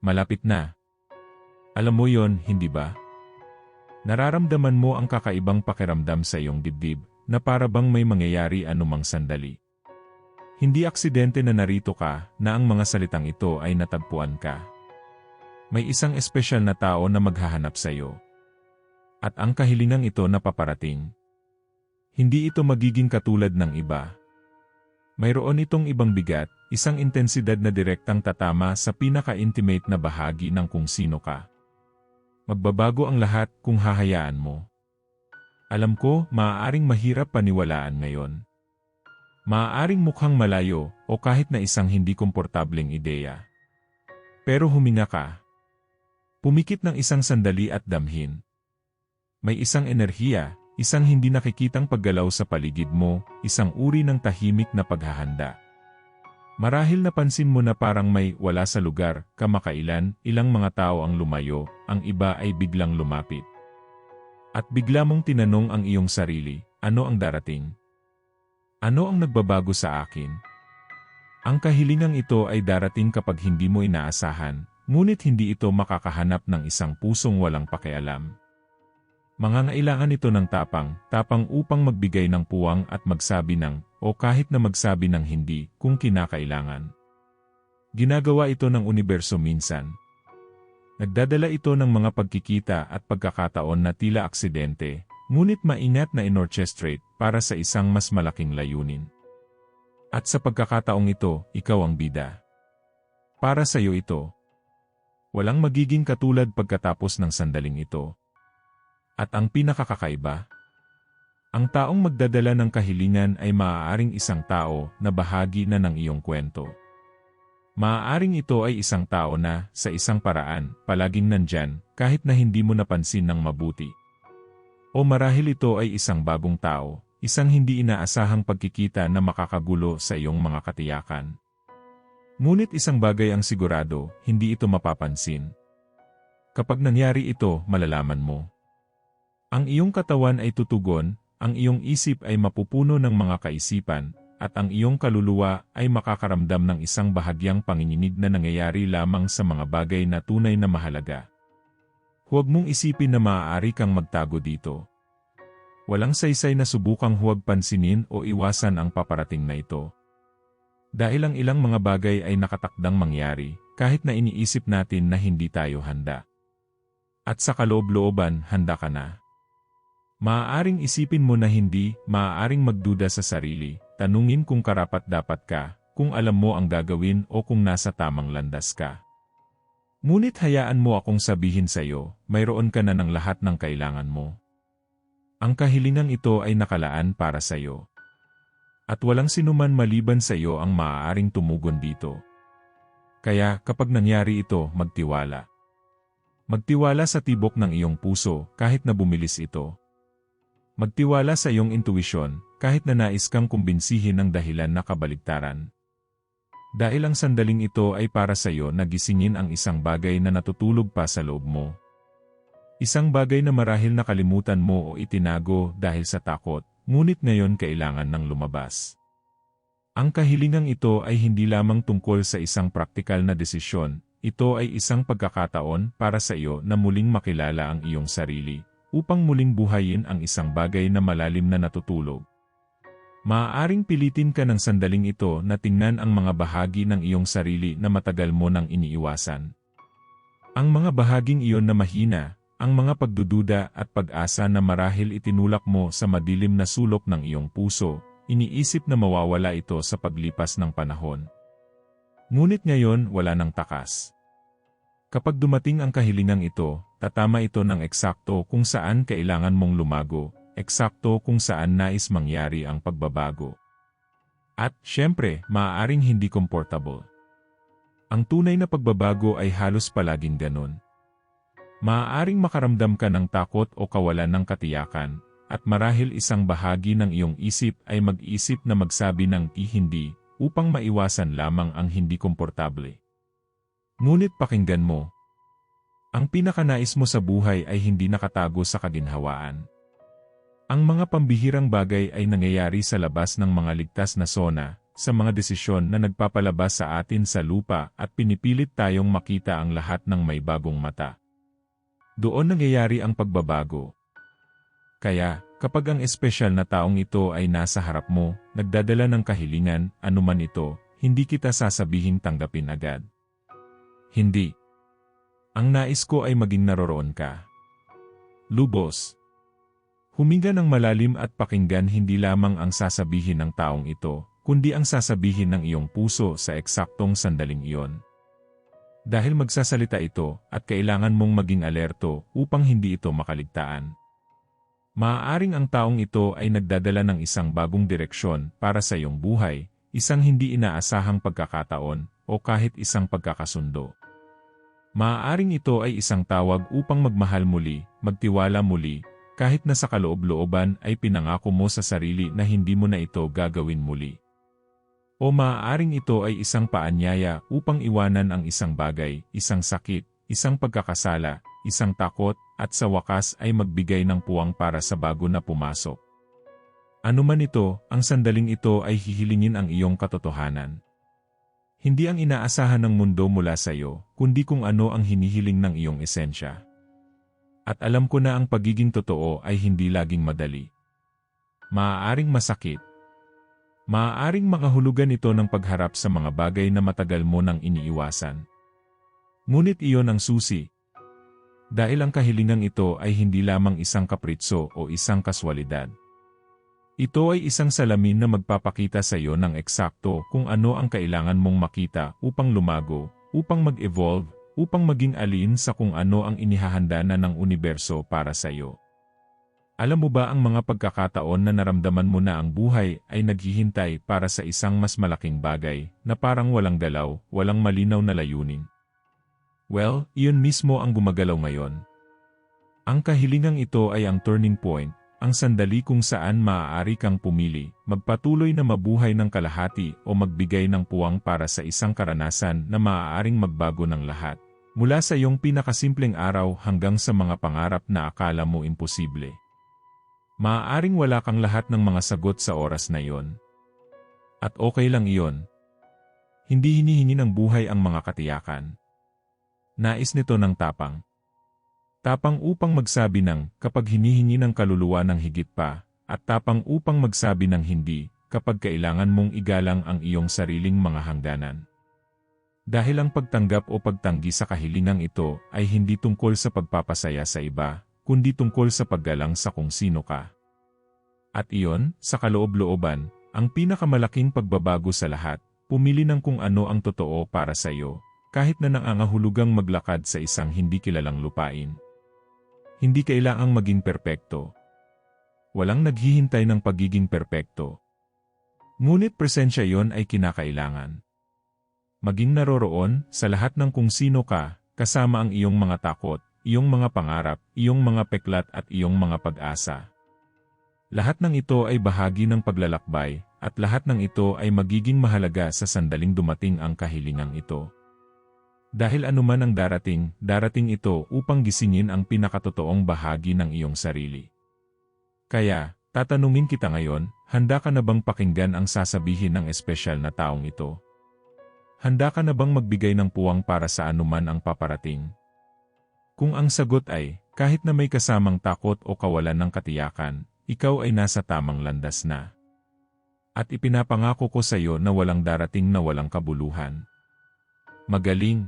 Malapit na. Alam mo yon, hindi ba? Nararamdaman mo ang kakaibang pakiramdam sa iyong dibdib, na para bang may mangyayari anumang sandali. Hindi aksidente na narito ka, na ang mga salitang ito ay natagpuan ka. May isang espesyal na tao na maghahanap sa iyo. At ang kahilingang ito na paparating. Hindi ito magiging katulad ng iba. Mayroon itong ibang bigat, isang intensidad na direktang tatama sa pinaka-intimate na bahagi ng kung sino ka. Magbabago ang lahat kung hahayaan mo. Alam ko, maaaring mahirap paniwalaan ngayon. Maaaring mukhang malayo o kahit na isang hindi komportableng ideya. Pero huminga ka. Pumikit ng isang sandali at damhin. May isang enerhiya, isang hindi nakikitang paggalaw sa paligid mo, isang uri ng tahimik na paghahanda. Marahil napansin mo na parang may wala sa lugar, kamakailan, ilang mga tao ang lumayo, ang iba ay biglang lumapit. At bigla mong tinanong ang iyong sarili, ano ang darating? Ano ang nagbabago sa akin? Ang kahilingang ito ay darating kapag hindi mo inaasahan, ngunit hindi ito makakahanap ng isang pusong walang pakialam. Mangangailangan ito ng tapang, tapang upang magbigay ng puwang at magsabi ng, o kahit na magsabi ng hindi, kung kinakailangan. Ginagawa ito ng universo minsan. Nagdadala ito ng mga pagkikita at pagkakataon na tila aksidente, ngunit maingat na inorchestrate para sa isang mas malaking layunin. At sa pagkakataong ito, ikaw ang bida. Para sa iyo ito. Walang magiging katulad pagkatapos ng sandaling ito. At ang pinakakakaiba, ang taong magdadala ng kahilingan ay maaaring isang tao na bahagi na ng iyong kwento. Maaaring ito ay isang tao na, sa isang paraan, palaging nandyan, kahit na hindi mo napansin ng mabuti. O marahil ito ay isang bagong tao, isang hindi inaasahang pagkikita na makakagulo sa iyong mga katiyakan. Ngunit isang bagay ang sigurado, hindi ito mapapansin. Kapag nangyari ito, malalaman mo. Ang iyong katawan ay tutugon, ang iyong isip ay mapupuno ng mga kaisipan, at ang iyong kaluluwa ay makakaramdam ng isang bahagyang panginginig na nangyayari lamang sa mga bagay na tunay na mahalaga. Huwag mong isipin na maaari kang magtago dito. Walang saysay na subukang huwag pansinin o iwasan ang paparating na ito. Dahil ang ilang mga bagay ay nakatakdang mangyari, kahit na iniisip natin na hindi tayo handa. At sa kaloob-looban, handa ka na. Maaaring isipin mo na hindi, maaaring magduda sa sarili, tanungin kung karapat-dapat ka, kung alam mo ang gagawin o kung nasa tamang landas ka. Ngunit hayaan mo akong sabihin sa iyo, mayroon ka na ng lahat ng kailangan mo. Ang kahilingang ito ay nakalaan para sa iyo. At walang sinuman maliban sa iyo ang maaaring tumugon dito. Kaya kapag nangyari ito, magtiwala. Magtiwala sa tibok ng iyong puso kahit na bumilis ito. Magtiwala sa iyong intuisyon, kahit na nais kang kumbinsihin ng dahilan na kabaligtaran. Dahil ang sandaling ito ay para sa iyo na gisingin ang isang bagay na natutulog pa sa loob mo. Isang bagay na marahil nakalimutan mo o itinago dahil sa takot, ngunit ngayon kailangan ng lumabas. Ang kahilingang ito ay hindi lamang tungkol sa isang praktikal na desisyon, ito ay isang pagkakataon para sa iyo na muling makilala ang iyong sarili, upang muling buhayin ang isang bagay na malalim na natutulog. Maaaring pilitin ka ng sandaling ito na tingnan ang mga bahagi ng iyong sarili na matagal mo nang iniiwasan. Ang mga bahaging iyon na mahina, ang mga pagdududa at pag-asa na marahil itinulak mo sa madilim na sulok ng iyong puso, iniisip na mawawala ito sa paglipas ng panahon. Ngunit ngayon wala nang takas. Kapag dumating ang kahilingang ito, tatama ito ng eksakto kung saan kailangan mong lumago, eksakto kung saan nais mangyari ang pagbabago. At, syempre, maaaring hindi comfortable. Ang tunay na pagbabago ay halos palaging ganon. Maaaring makaramdam ka ng takot o kawalan ng katiyakan, at marahil isang bahagi ng iyong isip ay mag-isip na magsabi ng hindi upang maiwasan lamang ang hindi komportable. Ngunit pakinggan mo. Ang pinakanais mo sa buhay ay hindi nakatago sa kaginhawaan. Ang mga pambihirang bagay ay nangyayari sa labas ng mga ligtas na sona, sa mga desisyon na nagpapalabas sa atin sa lupa at pinipilit tayong makita ang lahat ng may bagong mata. Doon nangyayari ang pagbabago. Kaya, kapag ang espesyal na taong ito ay nasa harap mo, nagdadala ng kahilingan, anuman ito, hindi kita sasabihin tanggapin agad. Hindi. Ang nais ko ay maging naroroon ka. Lubos. Huminga ng malalim at pakinggan hindi lamang ang sasabihin ng taong ito, kundi ang sasabihin ng iyong puso sa eksaktong sandaling iyon. Dahil magsasalita ito at kailangan mong maging alerto upang hindi ito makaligtaan. Maaaring ang taong ito ay nagdadala ng isang bagong direksyon para sa iyong buhay, isang hindi inaasahang pagkakataon, o kahit isang pagkakasundo. Maaaring ito ay isang tawag upang magmahal muli, magtiwala muli, kahit na sa kaloob-looban ay pinangako mo sa sarili na hindi mo na ito gagawin muli. O maaaring ito ay isang paanyaya upang iwanan ang isang bagay, isang sakit, isang pagkakasala, isang takot, at sa wakas ay magbigay ng puwang para sa bago na pumasok. Ano man ito, ang sandaling ito ay hihilingin ang iyong katotohanan. Hindi ang inaasahan ng mundo mula sa iyo, kundi kung ano ang hinihiling ng iyong esensya. At alam ko na ang pagiging totoo ay hindi laging madali. Maaaring masakit. Maaaring makahulugan ito ng pagharap sa mga bagay na matagal mo nang iniiwasan. Ngunit iyon ang susi. Dahil ang kahilingang ito ay hindi lamang isang kapritso o isang kaswalidad. Ito ay isang salamin na magpapakita sa iyo ng eksakto kung ano ang kailangan mong makita upang lumago, upang mag-evolve, upang maging alin sa kung ano ang inihahanda na ng universo para sa iyo. Alam mo ba ang mga pagkakataon na naramdaman mo na ang buhay ay naghihintay para sa isang mas malaking bagay na parang walang dalaw, walang malinaw na layunin? Well, iyon mismo ang gumagalaw ngayon. Ang kahilingang ito ay ang turning point, ang sandali kung saan maaari kang pumili, magpatuloy na mabuhay ng kalahati o magbigay ng puwang para sa isang karanasan na maaaring magbago ng lahat. Mula sa iyong pinakasimpleng araw hanggang sa mga pangarap na akala mo imposible. Maaaring wala kang lahat ng mga sagot sa oras na iyon. At okay lang iyon. Hindi hinihingi ng buhay ang mga katiyakan. Nais nito ng tapang. Tapang upang magsabi ng kapag hinihingi ng kaluluwa ng higit pa, at tapang upang magsabi ng hindi kapag kailangan mong igalang ang iyong sariling mga hangganan. Dahil ang pagtanggap o pagtanggi sa kahilingang ito ay hindi tungkol sa pagpapasaya sa iba, kundi tungkol sa paggalang sa kung sino ka. At iyon, sa kaloob-looban, ang pinakamalaking pagbabago sa lahat, pumili ng kung ano ang totoo para sa iyo, kahit na nangangahulugang maglakad sa isang hindi kilalang lupain. Hindi kailangang maging perpekto. Walang naghihintay ng pagiging perpekto. Ngunit presensya yon ay kinakailangan. Maging naroroon sa lahat ng kung sino ka, kasama ang iyong mga takot, iyong mga pangarap, iyong mga peklat at iyong mga pag-asa. Lahat ng ito ay bahagi ng paglalakbay, at lahat ng ito ay magiging mahalaga sa sandaling dumating ang kahilingang ito. Dahil anuman ang darating, darating ito upang gisingin ang pinakatotoong bahagi ng iyong sarili. Kaya, tatanungin kita ngayon, handa ka na bang pakinggan ang sasabihin ng espesyal na taong ito? Handa ka na bang magbigay ng puwang para sa anuman ang paparating? Kung ang sagot ay, kahit na may kasamang takot o kawalan ng katiyakan, ikaw ay nasa tamang landas na. At ipinapangako ko sa iyo na walang darating na walang kabuluhan. Magaling,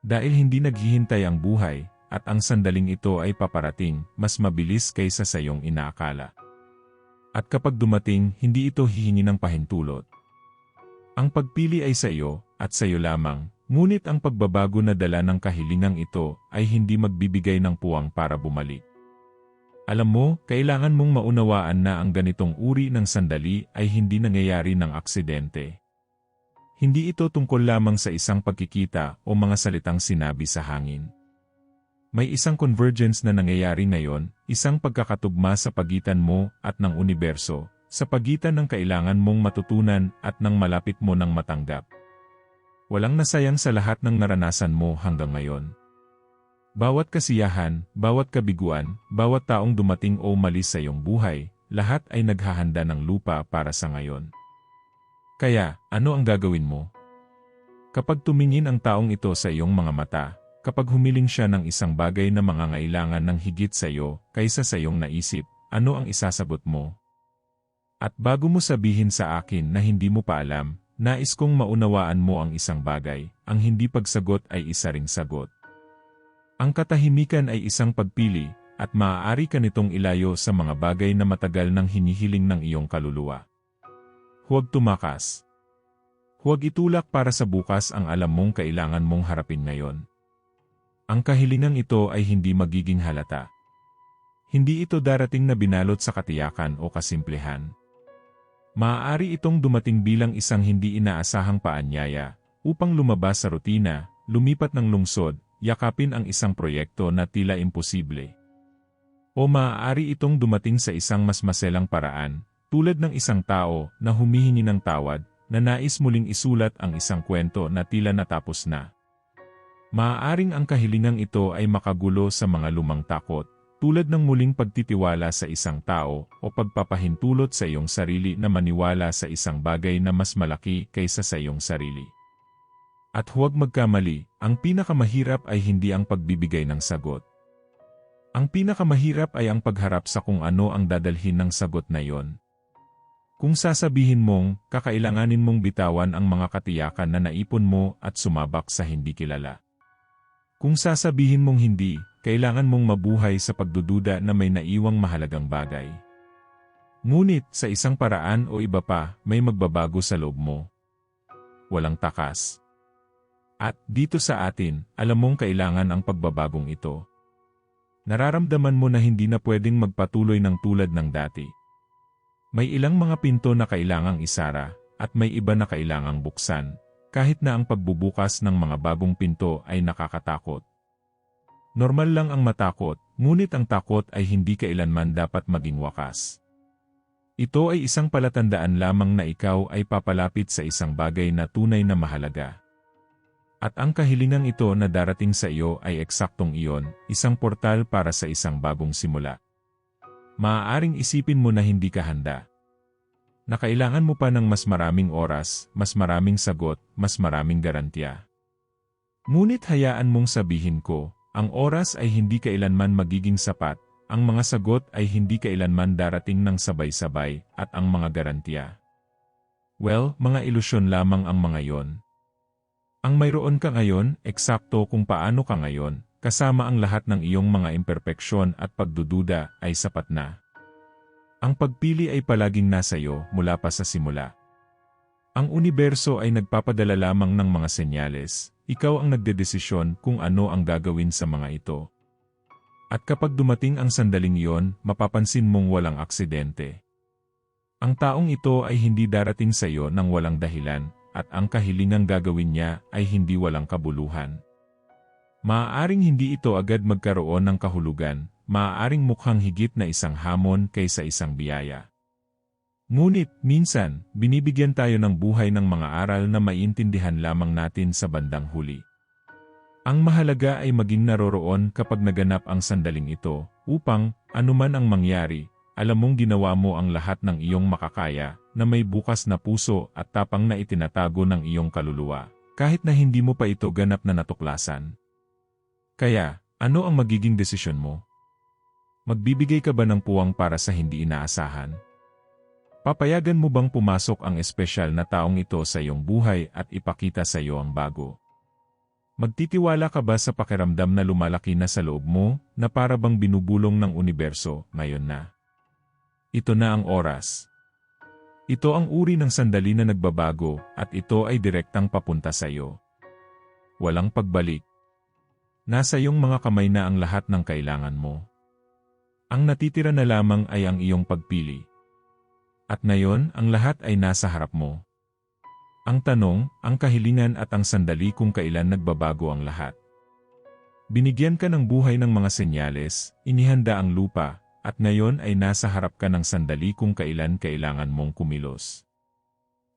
dahil hindi naghihintay ang buhay, at ang sandaling ito ay paparating, mas mabilis kaysa sa iyong inaakala. At kapag dumating, hindi ito hihingi ng pahintulot. Ang pagpili ay sa iyo, at sa iyo lamang, ngunit ang pagbabago na dala ng kahilingang ito ay hindi magbibigay ng puwang para bumalik. Alam mo, kailangan mong maunawaan na ang ganitong uri ng sandali ay hindi nangyayari ng aksidente. Hindi ito tungkol lamang sa isang pagkikita o mga salitang sinabi sa hangin. May isang convergence na nangyayari ngayon, isang pagkakatugma sa pagitan mo at ng universo, sa pagitan ng kailangan mong matutunan at ng malapit mo ng matanggap. Walang nasayang sa lahat ng naranasan mo hanggang ngayon. Bawat kasiyahan, bawat kabiguan, bawat taong dumating o malis sa iyong buhay, lahat ay naghahanda ng lupa para sa ngayon. Kaya, ano ang gagawin mo? Kapag tumingin ang taong ito sa iyong mga mata, kapag humiling siya ng isang bagay na mangangailangan ng higit sa iyo kaysa sa iyong naisip, ano ang isasagot mo? At bago mo sabihin sa akin na hindi mo pa alam, nais kong maunawaan mo ang isang bagay, ang hindi pagsagot ay isa ring sagot. Ang katahimikan ay isang pagpili, at maaari ka nitong ilayo sa mga bagay na matagal nang hinihiling ng iyong kaluluwa. Huwag tumakas. Huwag itulak para sa bukas ang alam mong kailangan mong harapin ngayon. Ang kahilingang ito ay hindi magiging halata. Hindi ito darating na binalot sa katiyakan o kasimplihan. Maaari itong dumating bilang isang hindi inaasahang paanyaya, upang lumabas sa rutina, lumipat ng lungsod, yakapin ang isang proyekto na tila imposible. O maaari itong dumating sa isang mas maselang paraan, tulad ng isang tao na humihingi ng tawad, na nais muling isulat ang isang kwento na tila natapos na. Maaaring ang kahilingang ito ay makagulo sa mga lumang takot, tulad ng muling pagtitiwala sa isang tao o pagpapahintulot sa iyong sarili na maniwala sa isang bagay na mas malaki kaysa sa iyong sarili. At huwag magkamali, ang pinakamahirap ay hindi ang pagbibigay ng sagot. Ang pinakamahirap ay ang pagharap sa kung ano ang dadalhin ng sagot na iyon. Kung sasabihin mong, kakailanganin mong bitawan ang mga katiyakan na naipon mo at sumabak sa hindi kilala. Kung sasabihin mong hindi, kailangan mong mabuhay sa pagdududa na may naiwang mahalagang bagay. Ngunit, sa isang paraan o iba pa, may magbabago sa loob mo. Walang takas. At, dito sa atin, alam mong kailangan ang pagbabagong ito. Nararamdaman mo na hindi na pwedeng magpatuloy ng tulad ng dati. May ilang mga pinto na kailangang isara, at may iba na kailangang buksan, kahit na ang pagbubukas ng mga bagong pinto ay nakakatakot. Normal lang ang matakot, ngunit ang takot ay hindi kailanman dapat maging wakas. Ito ay isang palatandaan lamang na ikaw ay papalapit sa isang bagay na tunay na mahalaga. At ang kahilingang ito na darating sa iyo ay eksaktong iyon, isang portal para sa isang bagong simula maaaring isipin mo na hindi ka handa. Na kailangan mo pa ng mas maraming oras, mas maraming sagot, mas maraming garantiya. Ngunit hayaan mong sabihin ko, ang oras ay hindi kailanman magiging sapat, ang mga sagot ay hindi kailanman darating ng sabay-sabay, at ang mga garantiya. Well, mga ilusyon lamang ang mga yon. Ang mayroon ka ngayon, eksakto kung paano ka ngayon, kasama ang lahat ng iyong mga imperpeksyon at pagdududa ay sapat na. Ang pagpili ay palaging nasa iyo mula pa sa simula. Ang universo ay nagpapadala lamang ng mga senyales, ikaw ang nagdedesisyon kung ano ang gagawin sa mga ito. At kapag dumating ang sandaling iyon, mapapansin mong walang aksidente. Ang taong ito ay hindi darating sa iyo ng walang dahilan, at ang kahilingang gagawin niya ay hindi walang kabuluhan. Maaaring hindi ito agad magkaroon ng kahulugan, maaaring mukhang higit na isang hamon kaysa isang biyaya. Ngunit, minsan, binibigyan tayo ng buhay ng mga aral na maintindihan lamang natin sa bandang huli. Ang mahalaga ay maging naroroon kapag naganap ang sandaling ito, upang, anuman ang mangyari, alam mong ginawa mo ang lahat ng iyong makakaya, na may bukas na puso at tapang na itinatago ng iyong kaluluwa, kahit na hindi mo pa ito ganap na natuklasan. Kaya, ano ang magiging desisyon mo? Magbibigay ka ba ng puwang para sa hindi inaasahan? Papayagan mo bang pumasok ang espesyal na taong ito sa iyong buhay at ipakita sa iyo ang bago? Magtitiwala ka ba sa pakiramdam na lumalaki na sa loob mo, na para bang binubulong ng universo ngayon na? Ito na ang oras. Ito ang uri ng sandali na nagbabago at ito ay direktang papunta sa iyo. Walang pagbalik. Nasa iyong mga kamay na ang lahat ng kailangan mo. Ang natitira na lamang ay ang iyong pagpili. At ngayon, ang lahat ay nasa harap mo. Ang tanong, ang kahilingan at ang sandali kung kailan nagbabago ang lahat. Binigyan ka ng buhay ng mga senyales, inihanda ang lupa, at ngayon ay nasa harap ka ng sandali kung kailan kailangan mong kumilos.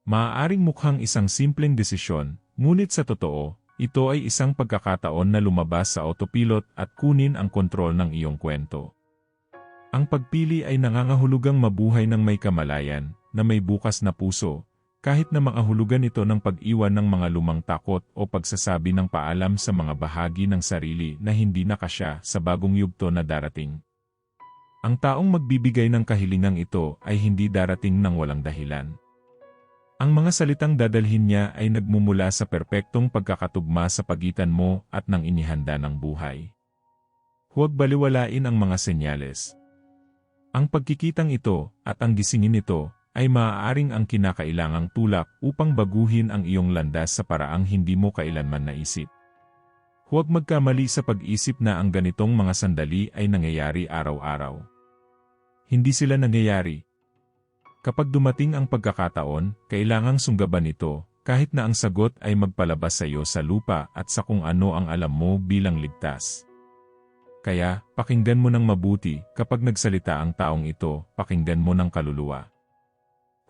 Maaaring mukhang isang simpleng desisyon, ngunit sa totoo, ito ay isang pagkakataon na lumabas sa autopilot at kunin ang kontrol ng iyong kwento. Ang pagpili ay nangangahulugang mabuhay ng may kamalayan, na may bukas na puso, kahit na makahulugan ito ng pag-iwan ng mga lumang takot o pagsasabi ng paalam sa mga bahagi ng sarili na hindi nakasya sa bagong yugto na darating. Ang taong magbibigay ng kahilingang ito ay hindi darating ng walang dahilan. Ang mga salitang dadalhin niya ay nagmumula sa perpektong pagkakatugma sa pagitan mo at ng inihanda ng buhay. Huwag baliwalain ang mga senyales. Ang pagkikitang ito at ang gisingin nito ay maaaring ang kinakailangang tulak upang baguhin ang iyong landas sa paraang hindi mo kailanman naisip. Huwag magkamali sa pag-isip na ang ganitong mga sandali ay nangyayari araw-araw. Hindi sila nangyayari. Kapag dumating ang pagkakataon, kailangang sunggaban ito, kahit na ang sagot ay magpalabas sa iyo sa lupa at sa kung ano ang alam mo bilang ligtas. Kaya, pakinggan mo ng mabuti, kapag nagsalita ang taong ito, pakinggan mo ng kaluluwa.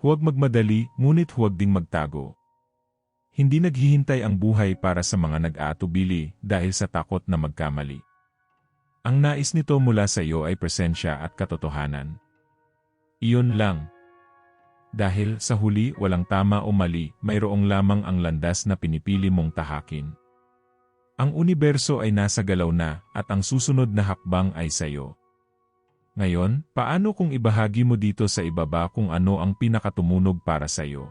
Huwag magmadali, ngunit huwag ding magtago. Hindi naghihintay ang buhay para sa mga nag-aatubili dahil sa takot na magkamali. Ang nais nito mula sa iyo ay presensya at katotohanan. Iyon lang. Dahil sa huli walang tama o mali, mayroong lamang ang landas na pinipili mong tahakin. Ang universo ay nasa galaw na at ang susunod na hakbang ay sa iyo. Ngayon, paano kung ibahagi mo dito sa ibaba kung ano ang pinakatumunog para sa iyo?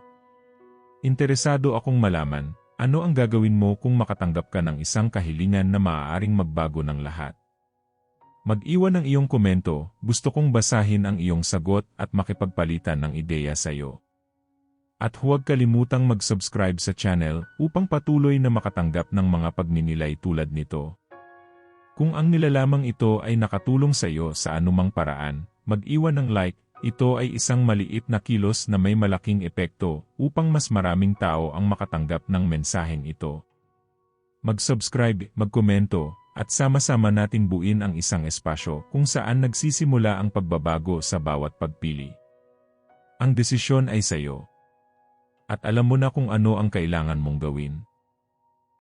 Interesado akong malaman, ano ang gagawin mo kung makatanggap ka ng isang kahilingan na maaaring magbago ng lahat? Mag-iwan ng iyong komento, gusto kong basahin ang iyong sagot at makipagpalitan ng ideya sa iyo. At huwag kalimutang mag-subscribe sa channel upang patuloy na makatanggap ng mga pagninilay tulad nito. Kung ang nilalamang ito ay nakatulong sa iyo sa anumang paraan, mag-iwan ng like, ito ay isang maliit na kilos na may malaking epekto upang mas maraming tao ang makatanggap ng mensaheng ito. Mag-subscribe, magkomento, at sama-sama nating buin ang isang espasyo kung saan nagsisimula ang pagbabago sa bawat pagpili. Ang desisyon ay sa iyo. At alam mo na kung ano ang kailangan mong gawin.